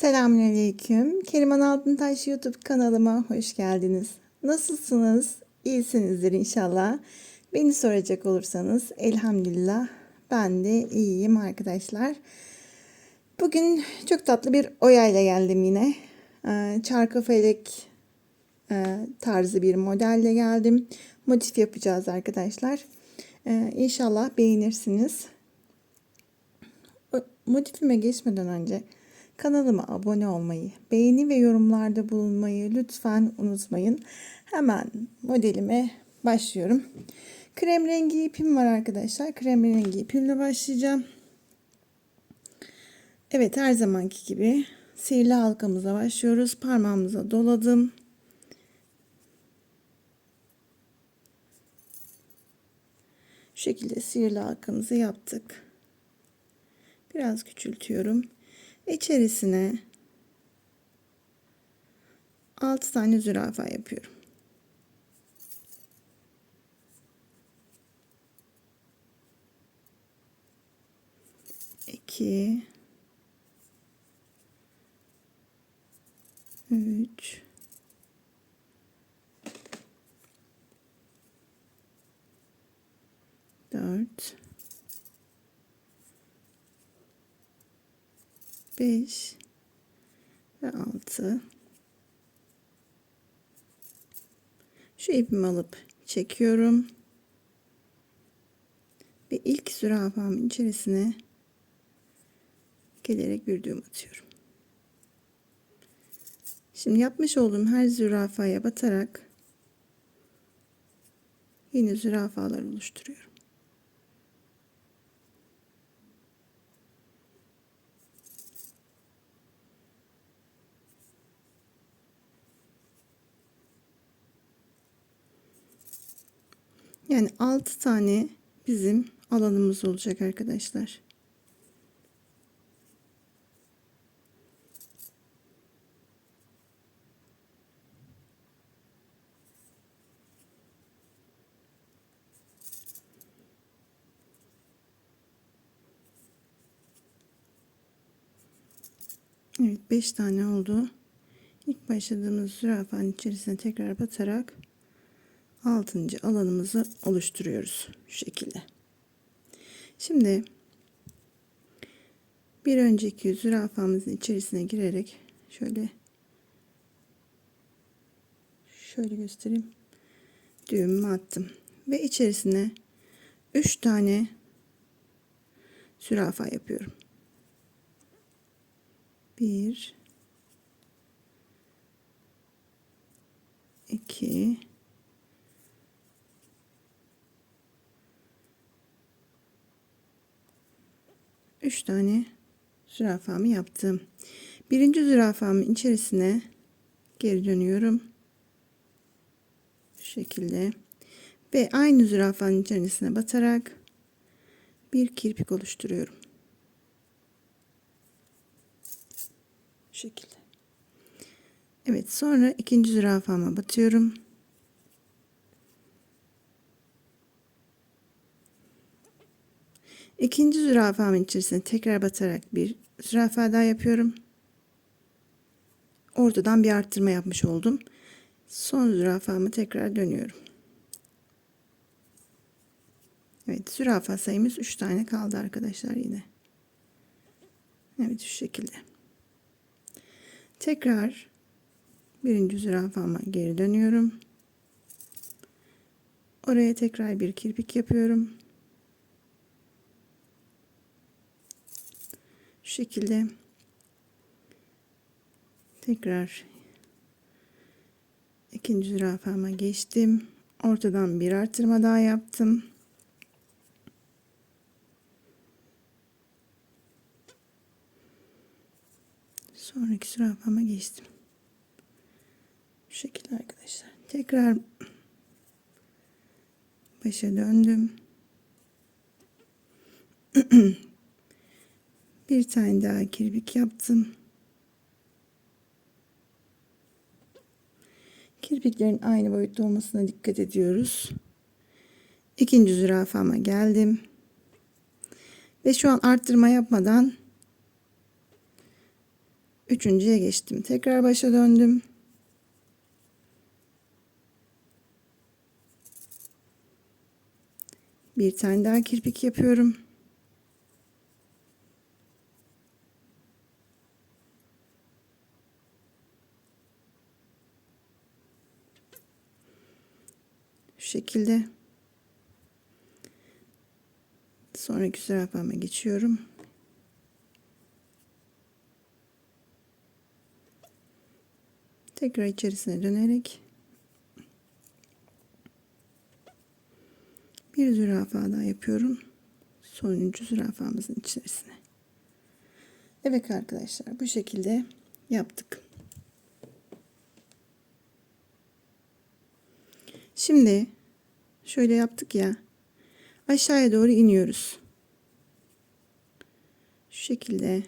Selamünaleyküm. Keriman Altıntaş YouTube kanalıma hoş geldiniz. Nasılsınız? İyisinizdir inşallah. Beni soracak olursanız elhamdülillah ben de iyiyim arkadaşlar. Bugün çok tatlı bir oyayla geldim yine. Ee, Çarkıfelek e, tarzı bir modelle geldim. Motif yapacağız arkadaşlar. Ee, İnşallah beğenirsiniz. Motifime geçmeden önce kanalıma abone olmayı, beğeni ve yorumlarda bulunmayı lütfen unutmayın. Hemen modelime başlıyorum. Krem rengi ipim var arkadaşlar. Krem rengi ipimle başlayacağım. Evet her zamanki gibi sihirli halkamıza başlıyoruz. Parmağımıza doladım. Şu şekilde sihirli halkamızı yaptık. Biraz küçültüyorum. İçerisine 6 tane zürafa yapıyorum. İki, üç, dört, beş ve altı. Şu ipimi alıp çekiyorum. Ve ilk zürafamın içerisine gelerek bir düğüm atıyorum. Şimdi yapmış olduğum her zürafaya batarak yeni zürafalar oluşturuyorum. Yani 6 tane bizim alanımız olacak arkadaşlar. Evet 5 tane oldu. İlk başladığımız zürafanın içerisine tekrar batarak 6. alanımızı oluşturuyoruz şu şekilde. Şimdi bir önceki zürafamızın içerisine girerek şöyle şöyle göstereyim. Düğümümü attım ve içerisine 3 tane zürafa yapıyorum. 1 2 3 tane zürafamı yaptım. Birinci zürafamın içerisine geri dönüyorum. Şu şekilde. Ve aynı zürafanın içerisine batarak bir kirpik oluşturuyorum. Şu şekilde. Evet sonra ikinci zürafama batıyorum. İkinci zürafamın içerisine tekrar batarak bir zürafa daha yapıyorum. Ortadan bir arttırma yapmış oldum. Son zürafamı tekrar dönüyorum. Evet zürafa sayımız 3 tane kaldı arkadaşlar yine. Evet şu şekilde. Tekrar birinci zürafama geri dönüyorum. Oraya tekrar bir kirpik yapıyorum. Şekilde tekrar ikinci zürafama geçtim. Ortadan bir artırma daha yaptım. Sonraki zürafama geçtim. Şu şekilde arkadaşlar. Tekrar başa döndüm. Bir tane daha kirpik yaptım. Kirpiklerin aynı boyutta olmasına dikkat ediyoruz. İkinci zürafama geldim. Ve şu an arttırma yapmadan Üçüncüye geçtim. Tekrar başa döndüm. Bir tane daha kirpik yapıyorum. Şu şekilde. Sonraki zürafama geçiyorum. Tekrar içerisine dönerek bir zürafa daha yapıyorum. Sonuncu zürafamızın içerisine. Evet arkadaşlar bu şekilde yaptık. Şimdi şöyle yaptık ya. Aşağıya doğru iniyoruz. Şu şekilde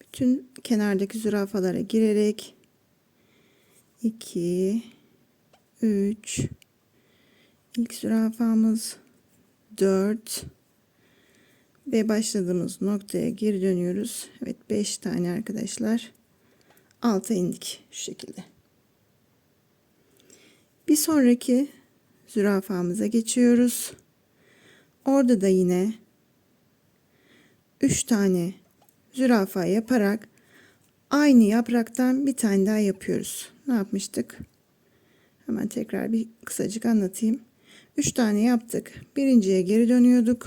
bütün kenardaki zürafalara girerek 2 3 ilk zürafamız 4 ve başladığımız noktaya geri dönüyoruz. Evet 5 tane arkadaşlar. Alta indik şu şekilde. Bir sonraki zürafamıza geçiyoruz. Orada da yine 3 tane zürafa yaparak aynı yapraktan bir tane daha yapıyoruz. Ne yapmıştık? Hemen tekrar bir kısacık anlatayım. 3 tane yaptık. Birinciye geri dönüyorduk.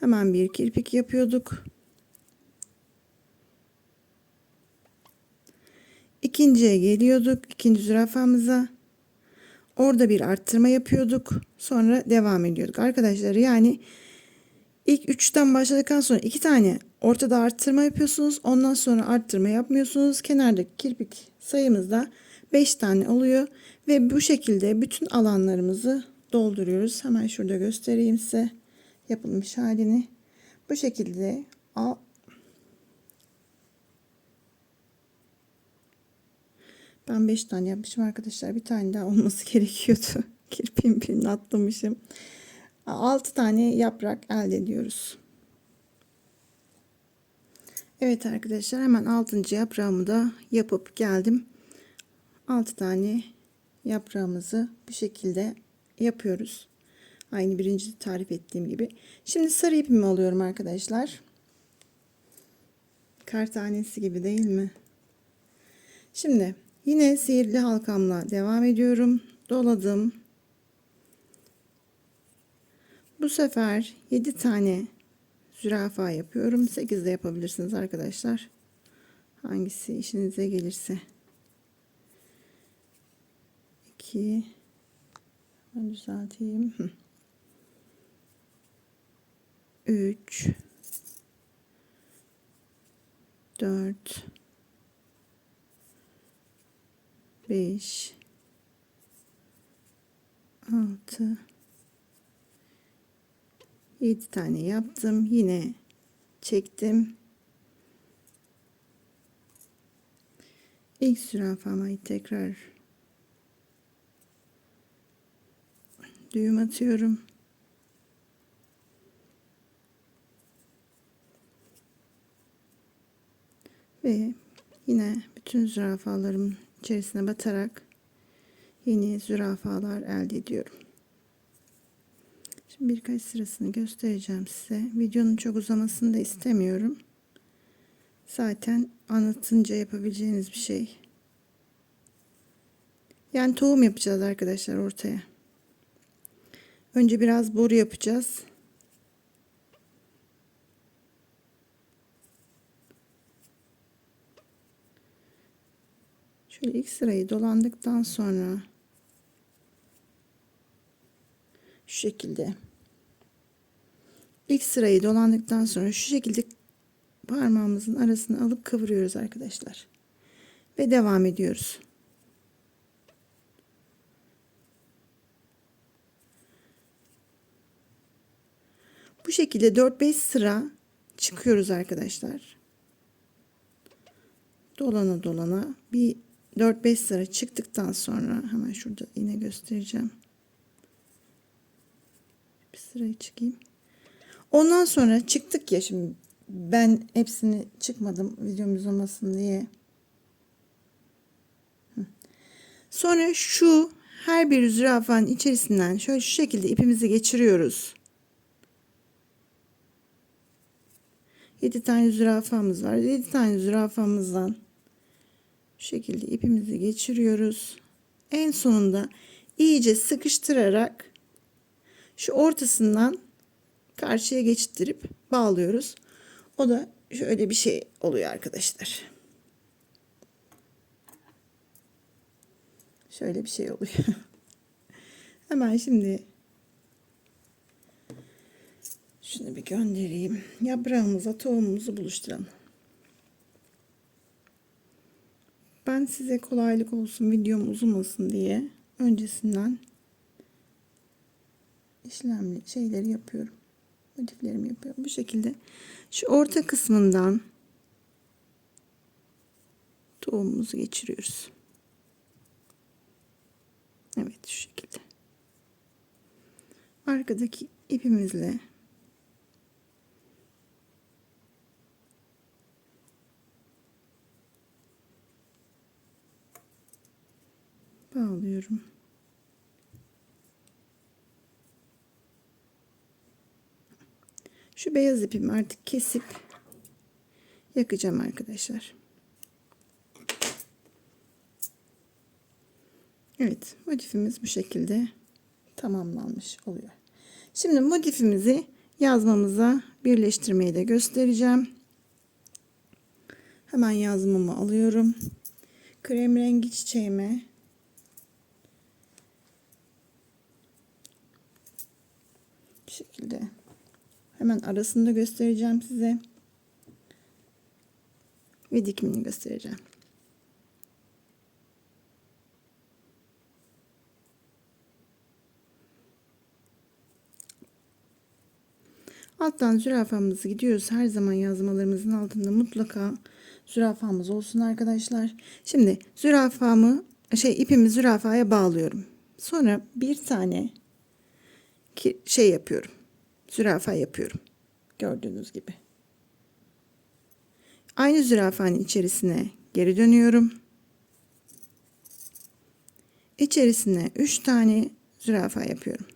Hemen bir kirpik yapıyorduk. İkinciye geliyorduk. ikinci zürafamıza. Orada bir arttırma yapıyorduk. Sonra devam ediyorduk. Arkadaşlar yani ilk üçten başladıktan sonra iki tane ortada arttırma yapıyorsunuz. Ondan sonra arttırma yapmıyorsunuz. Kenardaki kirpik sayımızda 5 tane oluyor. Ve bu şekilde bütün alanlarımızı dolduruyoruz. Hemen şurada göstereyim size yapılmış halini. Bu şekilde Ben 5 tane yapmışım arkadaşlar. Bir tane daha olması gerekiyordu. Kirpiğin birini atlamışım. 6 tane yaprak elde ediyoruz. Evet arkadaşlar hemen 6. yaprağımı da yapıp geldim. 6 tane yaprağımızı bu şekilde yapıyoruz. Aynı birinci tarif ettiğim gibi. Şimdi sarı ipimi alıyorum arkadaşlar. Kar tanesi gibi değil mi? Şimdi Yine sihirli halkamla devam ediyorum. Doladım. Bu sefer 7 tane zürafa yapıyorum. 8 de yapabilirsiniz arkadaşlar. Hangisi işinize gelirse. 2 ben düzelteyim. 3 4 5 6 7 tane yaptım. Yine çektim. İlk zürafamayı tekrar düğüm atıyorum. Ve yine bütün zürafalarımın içerisine batarak yeni zürafalar elde ediyorum. Şimdi birkaç sırasını göstereceğim size. Videonun çok uzamasını da istemiyorum. Zaten anlatınca yapabileceğiniz bir şey. Yani tohum yapacağız arkadaşlar ortaya. Önce biraz boru yapacağız. Şöyle ilk sırayı dolandıktan sonra şu şekilde ilk sırayı dolandıktan sonra şu şekilde parmağımızın arasını alıp kıvırıyoruz arkadaşlar. Ve devam ediyoruz. Bu şekilde 4-5 sıra çıkıyoruz arkadaşlar. Dolana dolana bir 4-5 sıra çıktıktan sonra hemen şurada yine göstereceğim. Bir sırayı çıkayım. Ondan sonra çıktık ya şimdi ben hepsini çıkmadım videom uzamasın diye. Sonra şu her bir zürafanın içerisinden şöyle şu şekilde ipimizi geçiriyoruz. 7 tane zürafamız var. 7 tane zürafamızdan şu şekilde ipimizi geçiriyoruz. En sonunda iyice sıkıştırarak şu ortasından karşıya geçittirip bağlıyoruz. O da şöyle bir şey oluyor arkadaşlar. Şöyle bir şey oluyor. Hemen şimdi şunu bir göndereyim. Yaprağımıza tohumumuzu buluşturalım. Ben size kolaylık olsun videom uzamasın diye öncesinden işlemli şeyleri yapıyorum. Motiflerimi yapıyorum. Bu şekilde şu orta kısmından tohumumuzu geçiriyoruz. Evet şu şekilde. Arkadaki ipimizle bağlıyorum. Şu beyaz ipimi artık kesip yakacağım arkadaşlar. Evet motifimiz bu şekilde tamamlanmış oluyor. Şimdi motifimizi yazmamıza birleştirmeyi de göstereceğim. Hemen yazmamı alıyorum. Krem rengi çiçeğime şekilde hemen arasında göstereceğim size. Ve dikimini göstereceğim. Alttan zürafamızı gidiyoruz. Her zaman yazmalarımızın altında mutlaka zürafamız olsun arkadaşlar. Şimdi zürafamı şey ipimi zürafaya bağlıyorum. Sonra bir tane ki şey yapıyorum. Zürafa yapıyorum. Gördüğünüz gibi. Aynı zürafanın içerisine geri dönüyorum. İçerisine 3 tane zürafa yapıyorum.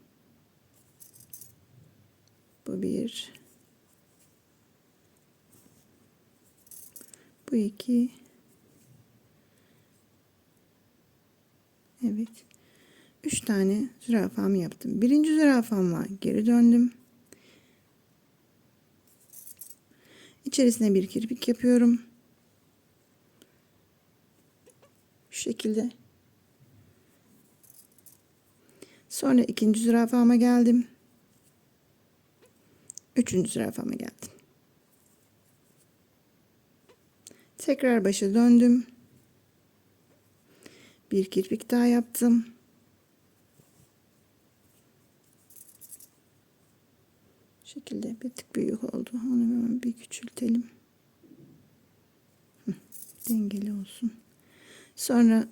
Bu bir. Bu iki. Evet. Üç tane zürafamı yaptım. Birinci zürafama geri döndüm. İçerisine bir kirpik yapıyorum. Şu şekilde. Sonra ikinci zürafama geldim. Üçüncü zürafama geldim. Tekrar başa döndüm. Bir kirpik daha yaptım. Şekilde bir tık büyük oldu. Onu hemen bir küçültelim. Dengeli olsun. Sonra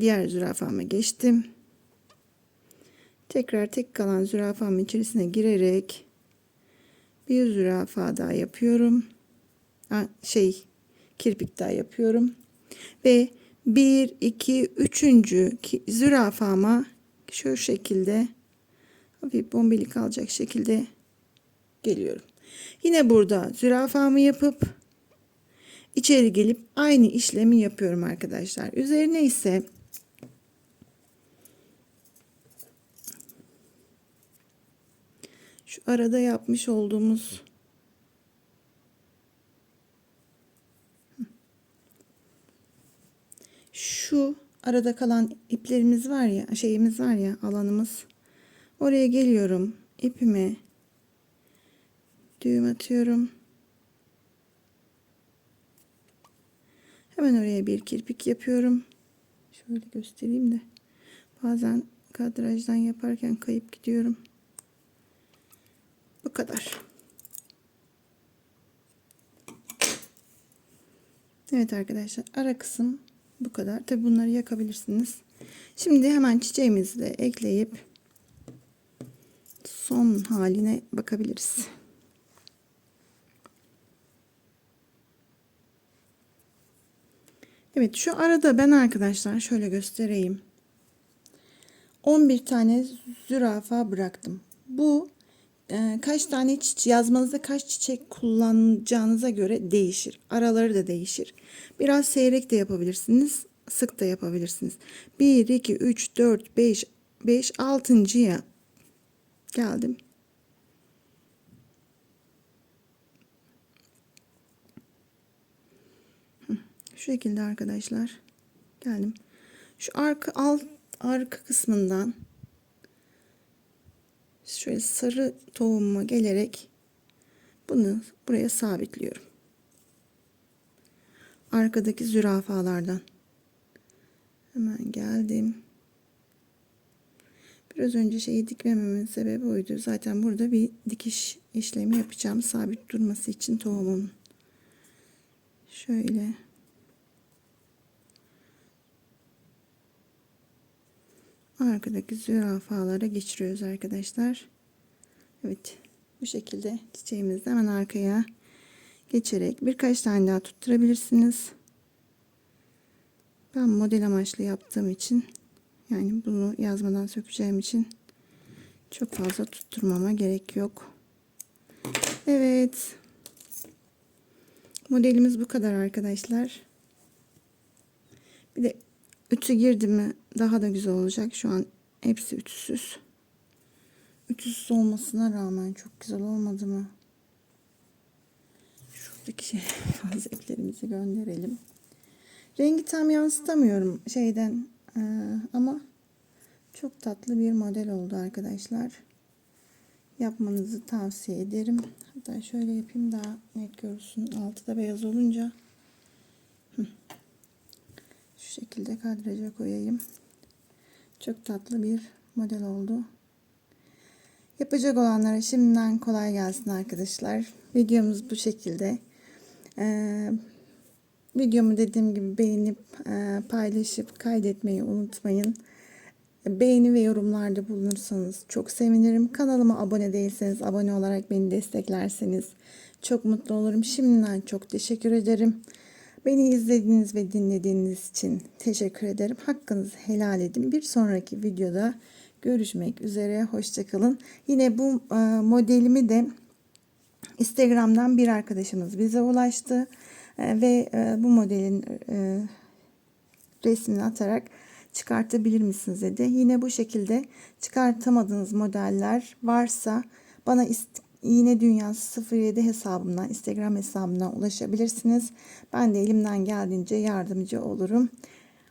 diğer zürafama geçtim. Tekrar tek kalan zürafamın içerisine girerek bir zürafa daha yapıyorum. Ha, şey kirpik daha yapıyorum. Ve bir, iki, üçüncü zürafama şu şekilde hafif bombeli kalacak şekilde geliyorum. Yine burada zürafamı yapıp içeri gelip aynı işlemi yapıyorum arkadaşlar. Üzerine ise şu arada yapmış olduğumuz şu arada kalan iplerimiz var ya şeyimiz var ya alanımız oraya geliyorum ipime düğüm atıyorum hemen oraya bir kirpik yapıyorum şöyle göstereyim de bazen kadrajdan yaparken kayıp gidiyorum bu kadar Evet arkadaşlar ara kısım bu kadar. Tabi bunları yakabilirsiniz. Şimdi hemen çiçeğimizi de ekleyip son haline bakabiliriz. Evet şu arada ben arkadaşlar şöyle göstereyim. 11 tane zürafa bıraktım. Bu e, kaç tane çiçek yazmanızda kaç çiçek kullanacağınıza göre değişir. Araları da değişir. Biraz seyrek de yapabilirsiniz. Sık da yapabilirsiniz. 1, 2, 3, 4, 5, 5, 6.ya geldim. Hı, Şu şekilde arkadaşlar. Geldim. Şu arka alt arka kısmından şöyle sarı tohumuma gelerek bunu buraya sabitliyorum. Arkadaki zürafalardan. Hemen geldim. Biraz önce şeyi dikmememin sebebi oydu. Zaten burada bir dikiş işlemi yapacağım. Sabit durması için tohumun. Şöyle. Arkadaki zürafalara geçiriyoruz arkadaşlar. Evet. Bu şekilde çiçeğimizi hemen arkaya geçerek birkaç tane daha tutturabilirsiniz. Ben model amaçlı yaptığım için yani bunu yazmadan sökeceğim için çok fazla tutturmama gerek yok. Evet. Modelimiz bu kadar arkadaşlar. Bir de ütü girdi mi daha da güzel olacak. Şu an hepsi ütüsüz. Ütüsüz olmasına rağmen çok güzel olmadı mı? Şuradaki şey, fazla gönderelim. Rengi tam yansıtamıyorum şeyden ee, ama çok tatlı bir model oldu arkadaşlar. Yapmanızı tavsiye ederim. Hatta şöyle yapayım daha net görsün. Altı da beyaz olunca Hı. şu şekilde kadraja koyayım. Çok tatlı bir model oldu. Yapacak olanlara şimdiden kolay gelsin arkadaşlar. Videomuz bu şekilde. Ee, videomu dediğim gibi beğenip e, paylaşıp kaydetmeyi unutmayın. Beğeni ve yorumlarda bulunursanız çok sevinirim. Kanalıma abone değilseniz abone olarak beni desteklerseniz çok mutlu olurum. Şimdiden çok teşekkür ederim. Beni izlediğiniz ve dinlediğiniz için teşekkür ederim. Hakkınızı helal edin. Bir sonraki videoda görüşmek üzere. Hoşçakalın. Yine bu e, modelimi de Instagram'dan bir arkadaşımız bize ulaştı E, ve e, bu modelin resmini atarak çıkartabilir misiniz dedi. Yine bu şekilde çıkartamadığınız modeller varsa bana Yine Dünyası 07 hesabımdan, Instagram hesabımdan ulaşabilirsiniz. Ben de elimden geldiğince yardımcı olurum.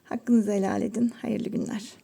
Hakkınızı helal edin. Hayırlı günler.